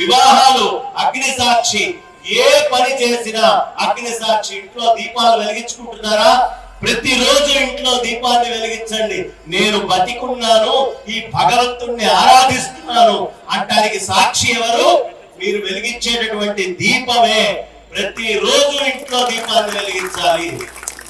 వివాహాలు అగ్ని సాక్షి. ఏ పని చేసినా అగ్ని సాక్షి ఇంట్లో దీపాలు వెలిగించుకుంటున్నారా? ప్రతిరోజు ఇంట్లో దీపాన్ని వెలిగించండి. నేను బతికున్నాను ఈ భగవంతుణ్ణి ఆరాధిస్తున్నాను. అంటానికి సాక్షి ఎవరు? మీరు వెలిగించేటటువంటి దీపమే. ప్రతిరోజు ఇంట్లో దీపాన్ని వెలిగించాలి.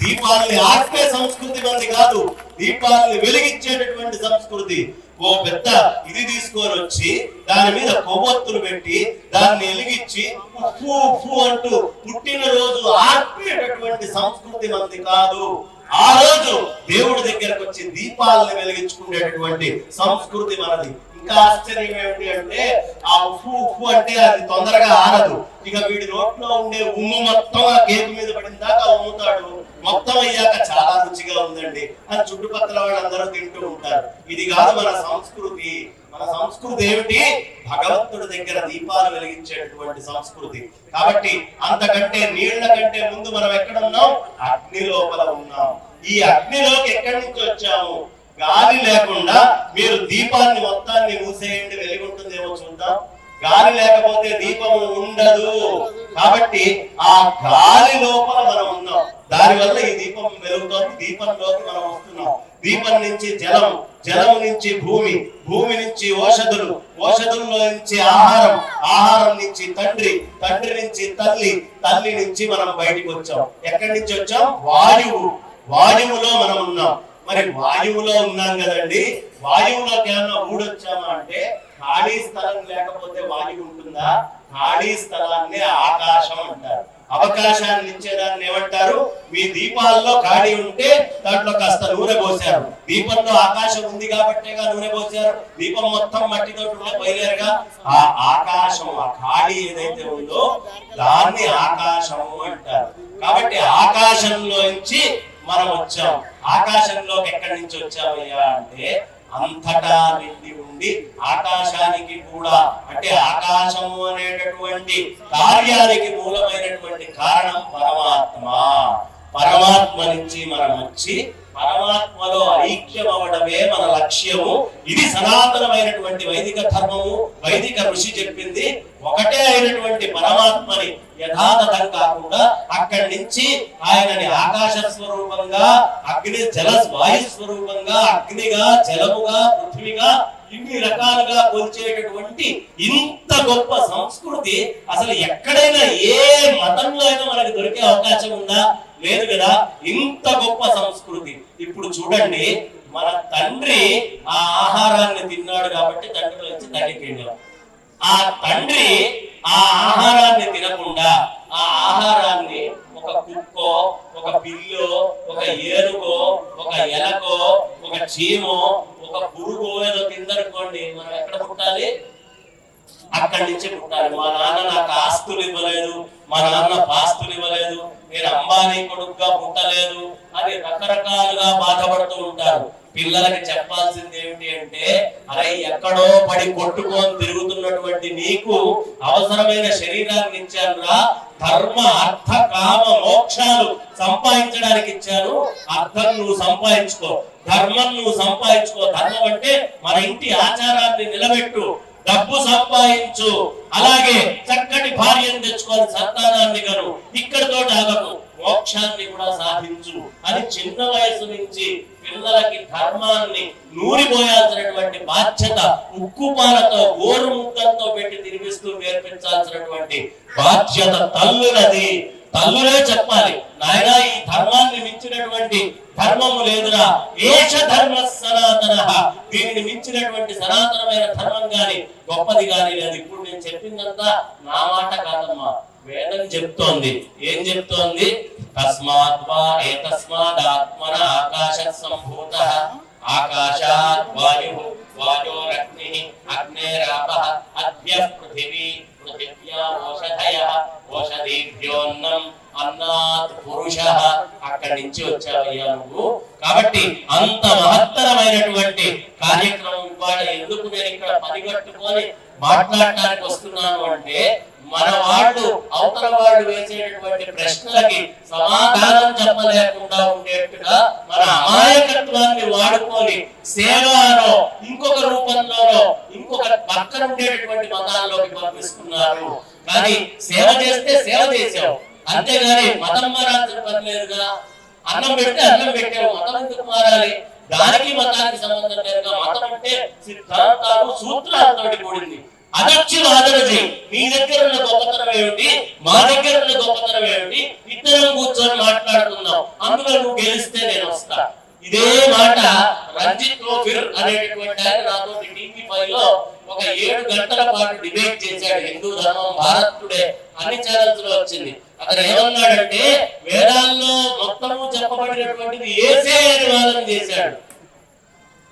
దీపాలని ఆర్పే సంస్కృతి మంది కాదు దీపాలని వెలిగించేటటువంటి సంస్కృతి. ఓ పెద్ద ఇది తీసుకొని వచ్చి దాని మీద కొవ్వొత్తులు పెట్టి దాన్ని ఎలిగించి ఉప్పు ఉప్పు అంటూ పుట్టినరోజు ఆర్పేటటువంటి సంస్కృతి మంది కాదు. ఆ రోజు దేవుడి దగ్గరకు వచ్చి దీపాలను వెలిగించుకునేటటువంటి సంస్కృతి మనది. ఇంకా ఆశ్చర్యం ఏమిటి అంటే ఆ ఉప్పు ఉప్పు అంటే అది తొందరగా ఆరదు. ఇక వీడి నోట్లో ఉండే ఉమ్ము మొత్తం ఆ కేకు మీద పడిన దాకా ఉమ్ముతాడు. మొత్తం అయ్యాక చాలా రుచిగా ఉందండి. అని చుట్టుపక్కల వాళ్ళందరూ తింటూ ఉంటారు. ఇది కాదు మన సంస్కృతి. మన సంస్కృతి ఏమిటి? భగవంతుడి దగ్గర దీపాలు వెలిగించేటటువంటి సంస్కృతి. కాబట్టి అంతకంటే నీళ్ళ కంటే ముందు మనం ఎక్కడ ఉన్నాం అగ్ని లోపల ఉన్నాం. ఈ అగ్నిలోకి ఎక్కడి నుంచి వచ్చాము? గాలి లేకుండా మీరు దీపాన్ని మొత్తాన్ని మూసేయండి వెలిగి ఉంటుందేమో చూద్దాం. గాలి లేకపోతే దీపం ఉండదు. కాబట్టి ఆ గాలి లోపల మనం ఉన్నాం. దాని వల్ల ఈ దీపం వెలుగుతోంది. దీపంలోకి మనం వస్తున్నాం. దీపం నుంచి జలం జలం నుంచి భూమి భూమి నుంచి ఓషధులు ఓషధుల్లో నుంచి ఆహారం ఆహారం నుంచి తండ్రి తండ్రి నుంచి తల్లి తల్లి నుంచి మనం బయటికి వచ్చాం. ఎక్కడి నుంచి వచ్చాం? వాయువు. వాయువులో మనం ఉన్నాం. మరి వాయువులో ఉన్నాం కదండి. వాయువులోకి ఏమన్నా ఊడొచ్చామా అంటే ఖాళీ స్థలం లేకపోతే వాయువు ఉంటుందా? ఖాళీ స్థలాన్ని ఆకాశం అంటారు. అవకాశాన్ని ఇచ్చేదాన్ని ఏమంటారు? మీ దీపాల్లో ఖాళీ ఉంటే దాంట్లో కాస్త నూనె పోసారు దీపంలో ఆకాశం ఉంది కాబట్టేగా నూనె పోసారు దీపం మొత్తం మట్టితో పోయలేరుగా ఆ ఆకాశం ఆ ఖాళీ ఏదైతే ఉందో దాన్ని ఆకాశము అంటారు. కాబట్టి ఆకాశంలోంచి మనం వచ్చాం. ఆకాశంలోకి ఎక్కడి నుంచి వచ్చామయ్యా అంటే అంతటా నిండి ఉండి ఆకాశానికి కూడా అంటే ఆకాశము అనేటటువంటి కార్యానికి మూలమైనటువంటి కారణం పరమాత్మ. పరమాత్మ నుంచి మనం వచ్చి పరమాత్మలో ఐక్యం అవడమే మన లక్ష్యము. ఇది సనాతనమైనటువంటి వైదిక ధర్మము. వైదిక ఋషి చెప్పింది ఒకటే అయినటువంటి పరమాత్మని యథాతథం కాకుండా అక్కడి నుంచి ఆయనని ఆకాశ స్వరూపంగా అగ్ని జల వాయు స్వరూపంగా అగ్నిగా జలముగా పృథ్వీగా ఇన్ని రకాలుగా కొలిచేటటువంటి ఇంత గొప్ప సంస్కృతి అసలు ఎక్కడైనా ఏ మతంలో అయినా మనకి దొరికే అవకాశం ఉందా? లేదు కదా? ఇంత గొప్ప సంస్కృతి. ఇప్పుడు చూడండి మన తండ్రి ఆ ఆహారాన్ని తిన్నాడు కాబట్టి తండ్రి వచ్చి తగ్గిపోయింది ఆ తండ్రి ఆ ఆహారాన్ని తినకుండా ఆ ఆహారాన్ని ఒక కుక్కో ఒక పిల్లో ఒక ఏరుకో ఒక ఎలకో ఒక చీమో ఒక పురుగు ఏదో తిందనుకోండి మనం ఎక్కడ పుట్టాలి? అక్కడి నుంచి పుట్టాలి మా నాన్న నాకు ఆస్తులు ఇవ్వలేదు. మా నాన్న పాస్తులు ఇవ్వలేదు. నేను అంబానీ కొడుకుగా పుట్టలేదు అని రకరకాలుగా బాధపడుతూ ఉంటారు. పిల్లలకి చెప్పాల్సింది ఏమిటి అంటే అరే ఎక్కడో పడి కొట్టుకొని తిరుగుతున్నటువంటి నీకు అవసరమైన శరీరాన్ని ఇచ్చానురా. ధర్మ అర్థ కామ మోక్షాలు సంపాదించడానికి ఇచ్చాను. అర్థం నువ్వు సంపాదించుకో. ధర్మం నువ్వు సంపాదించుకో. ధర్మం అంటే మన ఇంటి ఆచారాన్ని నిలబెట్టు. డబ్బు సంపాదించు. అలాగే చక్కటి భార్యను తెచ్చుకొని సంతానాన్ని గను ఇక్కడితో ఆగకు. మోక్షాన్ని కూడా సాధించు. అని చిన్న వయసు నుంచి పిల్లలకి ధర్మాన్ని నూరిపోయాల్సినటువంటి బాధ్యత ఉక్కుపాలతో గోరు ముక్కలతో పెట్టి తినిపిస్తూ నేర్పించాల్సినటువంటి బాధ్యత తల్లులది. తల్లులే చెప్పాలి. నాయన ఈ ధర్మాన్ని మించినటువంటి ధర్మము లేదురా. ఏష ధర్మ సనాతన. దీనిని మించినటువంటి సనాతనమైన ధర్మం గాని గొప్పది గాని లేదు. ఇప్పుడు నేను చెప్పిందంతా నా మాట కాదమ్మా. వేదం చెప్తోంది. ఏం చెప్తోంది? తస్మాత్ వా ఏతస్మాద్ ఆత్మన ఆకాశ సంభూత. ఆకాశాత్ వాయు వాయోరగ్ని అగ్నేరాప అద్య పృథివీ పృథివ్యా ఓషధయః. ఓషధీభ్యోన్నం అన్నాత్ పురుష. అక్కడి నుంచి వచ్చావయ్యా నువ్వు? కాబట్టి అంత మహత్తరమైనటువంటి కార్యక్రమం ఇవాళ ఎందుకు నేను ఇక్కడ పనిగట్టుకొని మాట్లాడటానికి వస్తున్నాను అంటే మన వాళ్ళు అవతల వాళ్ళు వేసేటటువంటి ప్రశ్నలకి సమాధానం చెప్పలేకుండా ఉండేట్టుగా మన అమాయకత్వాన్ని వాడుకొని సేవలో ఇంకొక రూపంలోనో ఇంకొక పక్కన ఉండేటటువంటి మతాల్లోకి పంపిస్తున్నారు. కానీ సేవ చేస్తే సేవ చేసావు అంతేగాని మతం మారాల్సిన పని లేదుగా అన్నం పెట్టి అన్నం పెట్టావు మతం ఎందుకు మారాలి? దానికి మతానికి సంబంధం లేదుగా మతం అంటే సిద్ధాంతాలు సూత్రాలతో కూడింది. అదక్షులు ఆదరణ చేయి. మీ దగ్గర ఉన్న గొప్పతనం ఏమిటి? మా దగ్గర ఉన్న గొప్పతనం ఏమిటి? ఇద్దరం కూర్చొని మాట్లాడుకుందాం. అందులో నువ్వు గెలిస్తే నేను వస్తా. ఇదే మాట రంజిత్ లోఫిర్ అనేటటువంటి ఆయన నాతో టీవీ ఫైవ్లో ఒక ఏడు గంటల పాటు డిబేట్ చేశాడు. హిందూ ధర్మం భారత్ టుడే అన్ని ఛానల్స్లో వచ్చింది. అతను ఏమన్నాడంటే వేదాల్లో మొత్తము చెప్పబడినటువంటిది ఏసే అని వాదన చేశాడు.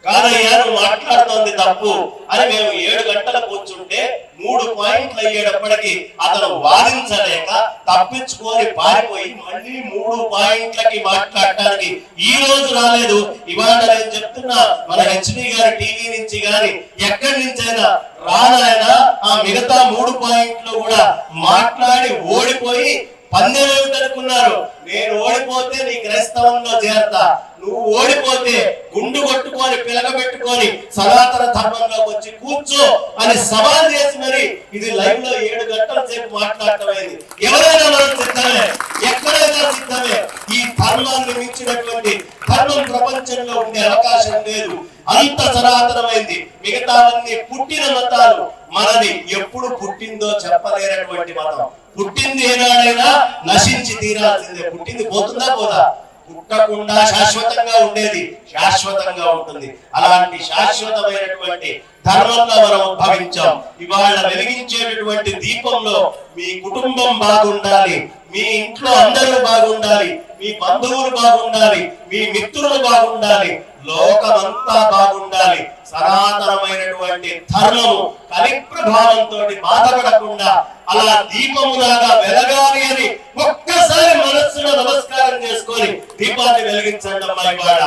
కాదయ్యా నువ్వు మాట్లాడుతోంది తప్పు. అని మేము ఏడు గంటల కూర్చుంటే మూడు పాయింట్లు అయ్యేటప్పటికి అతను వాదించలేక తప్పించుకొని పారిపోయి మళ్ళీ మూడు పాయింట్లకి మాట్లాడటానికి ఈ రోజు రాలేదు. ఇవాళ నేను చెప్తున్నా మన హెచ్డి గారి టీవీ నుంచి గాని ఎక్కడి నుంచైనా రానాయన ఆ మిగతా మూడు పాయింట్లు కూడా మాట్లాడి ఓడిపోయి పందెం ఏమిటనుకున్నారు నేను ఓడిపోతే నీ క్రైస్తవంలో చేరతా. నువ్వు ఓడిపోతే గుండు కొట్టుకొని పిలగబెట్టుకొని సనాతన ధర్మంలోకి వచ్చి కూర్చో అని సవాల్ చేసి మరి ఇది లైవ్లో ఏడు గంటల సేపు మాట్లాడటమైంది. ఎవరైనా మనం సిద్ధమే. ఎక్కడైనా సిద్ధమే. ఈ ధర్మాన్ని మించినటువంటి ధర్మం ప్రపంచంలో ఉండే అవకాశం లేదు. అంత సనాతనమైంది. మిగతావన్నీ పుట్టిన మతాలు మనది ఎప్పుడు పుట్టిందో చెప్పలేనటువంటి మతం. పుట్టింది ఏనాడైనా నశించి తీరాల్సిందే. పుట్టింది పోతుందా పోదా? పుట్టకుండా శాశ్వతంగా ఉండేది శాశ్వతంగా ఉంటుంది. అలాంటి శాశ్వతమైనటువంటి ధర్మంలో మనం ఉద్భవించాం. ఇవాళ వెలిగించేటటువంటి దీపంలో మీ కుటుంబం బాగుండాలి. మీ ఇంట్లో అందరూ బాగుండాలి మీ బంధువులు బాగుండాలి మీ మిత్రులు బాగుండాలి లోకమంతా బాగుండాలి. సనాతనమైనటువంటి ధర్మము కలి ప్రభావంతో బాధపడకుండా అలా దీపములాగా వెలగాలి అని ఒక్కసారి మనస్సులో నమస్కారం చేసుకొని దీపాన్ని వెలిగించండి అమ్మాయి ఇవాళ.